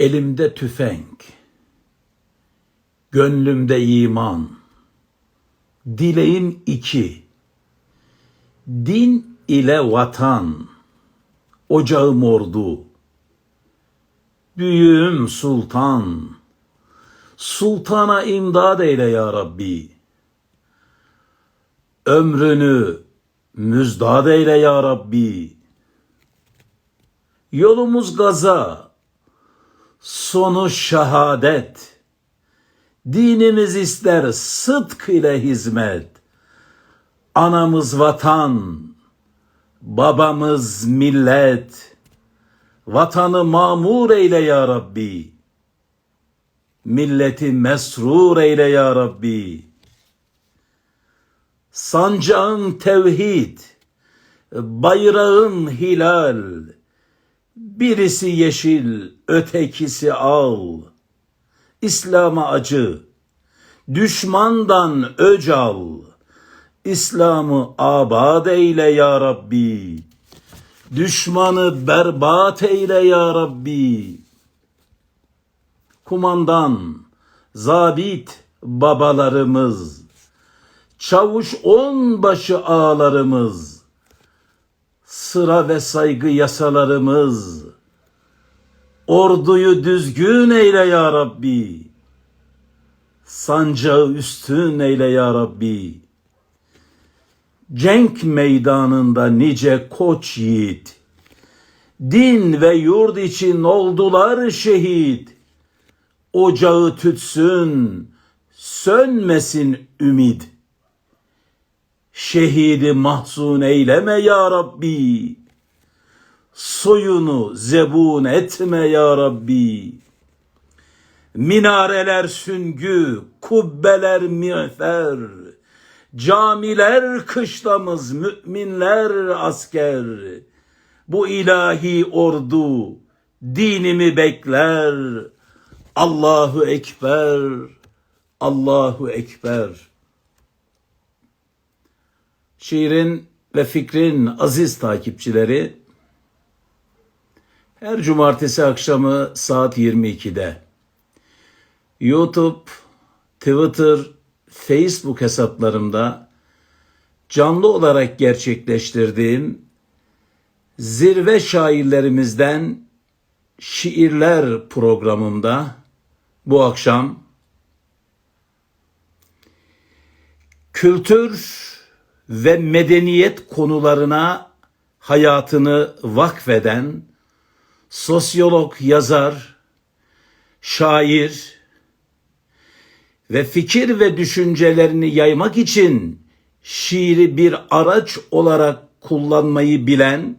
Elimde tüfenk, gönlümde iman, dileğim iki, din ile vatan, ocağım ordu, büyüğüm sultan, sultana imdad eyle ya Rabbi, ömrünü müzdad eyle ya Rabbi, yolumuz gaza, sonu şehadet. Dinimiz ister sıdk ile hizmet. Anamız vatan, babamız millet. Vatanı mamur eyle ya Rabbi. Milleti mesrur eyle ya Rabbi. Sancağın tevhid, bayrağın hilal. Birisi yeşil, ötekisi al. İslam'a acı, düşmandan öc al. İslam'ı abad eyle ya Rabbi. Düşmanı berbat eyle ya Rabbi. Kumandan, zabit babalarımız, çavuş onbaşı ağalarımız, sıra ve saygı yasalarımız, orduyu düzgün eyle ya Rabbi, sancağı üstün eyle ya Rabbi, cenk meydanında nice koç yiğit, din ve yurt için oldular şehit, ocağı tütsün, sönmesin ümid.'' Şehidi mahzun eyleme ya Rabbi. Soyunu zebun etme ya Rabbi. Minareler süngü, kubbeler miğfer. Camiler kışlamız, müminler asker. Bu ilahi ordu dinimi bekler. Allahu Ekber, Allahu Ekber. Şiirin ve fikrin aziz takipçileri her cumartesi akşamı saat 22'de YouTube, Twitter, Facebook hesaplarımda canlı olarak gerçekleştirdiğim zirve şairlerimizden şiirler programımda bu akşam kültür ve medeniyet konularına hayatını vakfeden sosyolog, yazar, şair ve fikir ve düşüncelerini yaymak için şiiri bir araç olarak kullanmayı bilen,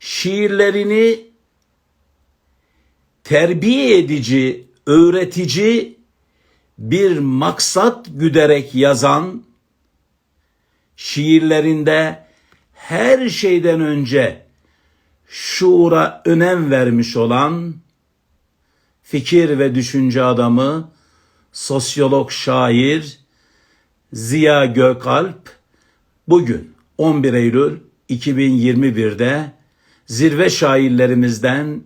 şiirlerini terbiye edici, öğretici bir maksat güderek yazan şiirlerinde her şeyden önce şuura önem vermiş olan fikir ve düşünce adamı, sosyolog şair Ziya Gökalp bugün 11 Eylül 2021'de zirve şairlerimizden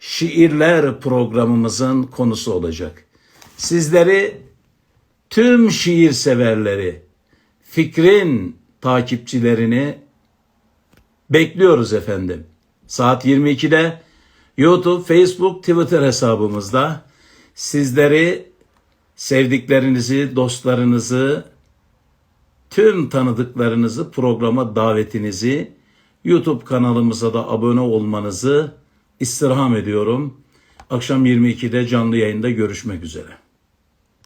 şiirler programımızın konusu olacak. Sizleri tüm şiir severleri, fikrin takipçilerini bekliyoruz efendim. Saat 22'de YouTube, Facebook, Twitter hesabımızda sizleri, sevdiklerinizi, dostlarınızı, tüm tanıdıklarınızı programa davetinizi, YouTube kanalımıza da abone olmanızı istirham ediyorum. Akşam 22'de canlı yayında görüşmek üzere.